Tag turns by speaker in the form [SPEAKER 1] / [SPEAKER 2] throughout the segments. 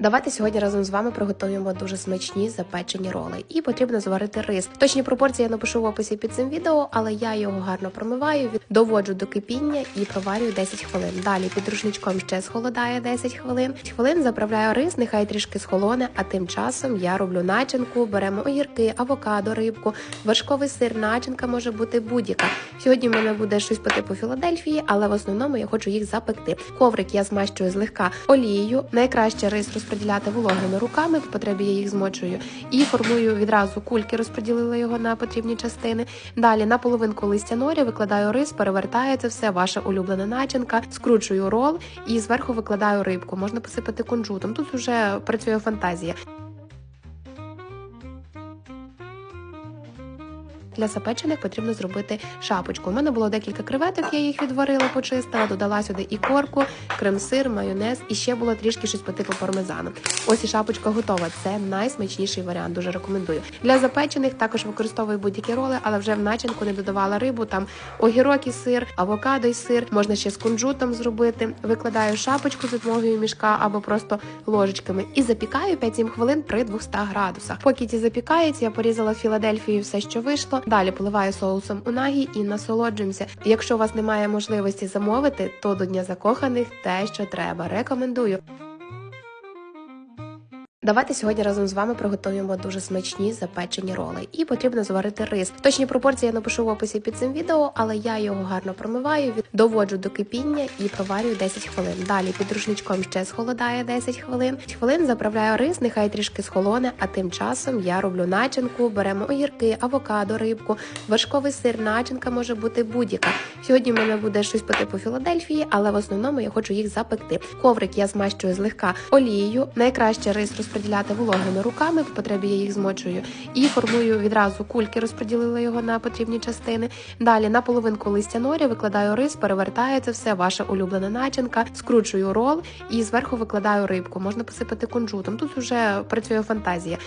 [SPEAKER 1] Давайте сьогодні разом з вами приготуємо дуже смачні запечені роли. І потрібно зварити рис. Точні пропорції я напишу в описі під цим відео, але я його гарно промиваю, доводжу до кипіння і проварюю 10 хвилин. Далі під рушничком ще схолодає 10 хвилин. 10 хвилин заправляю рис, нехай трішки схолоне, а тим часом я роблю начинку, беремо огірки, авокадо, рибку, вершковий сир, начинка може бути будь-яка. Сьогодні в мене буде щось по типу Філадельфії, але в основному я хочу їх запекти. Коврик я змащую злегка олією. Найкраще рис розподіляти вологими руками, в потребі я їх змочую і формую відразу кульки, розподілила його на потрібні частини. Далі на половинку листя норі викладаю рис, перевертаю це все, ваша улюблена начинка, скручую рол і зверху викладаю рибку. Можна посипати кунжутом. Тут вже працює фантазія. Для запечених потрібно зробити шапочку. У мене було декілька креветок, я їх відварила, почистила, додала сюди і корку, крем-сир, майонез, і ще було трішки щось по типу пармезану. Ось і шапочка готова. Це найсмачніший варіант. Дуже рекомендую. Для запечених також використовую будь-які роли, але вже в начинку не додавала рибу. Там огірок і сир, авокадо і сир. Можна ще з кунжутом зробити. Викладаю шапочку з допомогою мішка або просто ложечками і запікаю 5-7 хвилин при 200 градусах. Поки ті запікаються, я порізала Філадельфію все, що вийшло. Далі поливаю соусом унагі і насолоджуємося. Якщо у вас немає можливості замовити, то до дня закоханих те, що треба. Рекомендую. Давайте сьогодні разом з вами приготуємо дуже смачні запечені роли. І потрібно зварити рис. Точні пропорції я напишу в описі під цим відео, але я його гарно промиваю, доводжу до кипіння і проварюю 10 хвилин. Далі під рушничком ще схолодає 10 хвилин. 10 хвилин заправляю рис, нехай трішки схолоне, а тим часом я роблю начинку, беремо огірки, авокадо, рибку, вершковий сир, начинка може бути будь-яка. Сьогодні в мене буде щось по типу Філадельфії, але в основному я хочу їх запекти. Коврик я змащую злегка олією. Найкраще рис розподіляти вологими руками, в потребі я їх змочую і формую відразу кульки, розподілила його на потрібні частини. Далі на половинку листя норі викладаю рис, перевертаю це все, ваша улюблена начинка, скручую рол і зверху викладаю рибку. Можна посипати кунжутом. Тут вже працює фантазія.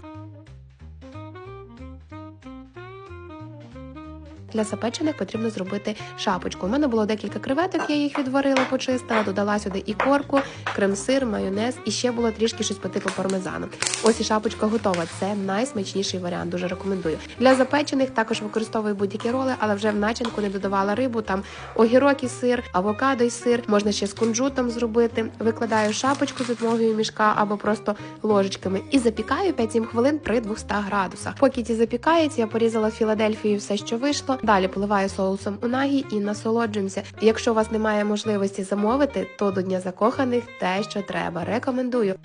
[SPEAKER 1] Для запечених потрібно зробити шапочку. У мене було декілька креветок, я їх відварила, почистила, додала сюди і корку, крем-сир, майонез, і ще було трішки щось по типу пармезану. Ось і шапочка готова. Це найсмачніший варіант. Дуже рекомендую. Для запечених також використовую будь-які роли, але вже в начинку не додавала рибу. Там огірок і сир, авокадо і сир. Можна ще з кунжутом зробити. Викладаю шапочку з допомогою мішка або просто ложечками і запікаю 5-7 хвилин при 200 градусах. Поки ті запікаються, я порізала Філадельфію все, що вийшло. Далі поливаю соусом унагі і насолоджуємося. Якщо у вас немає можливості замовити, то до дня закоханих те, що треба. Рекомендую.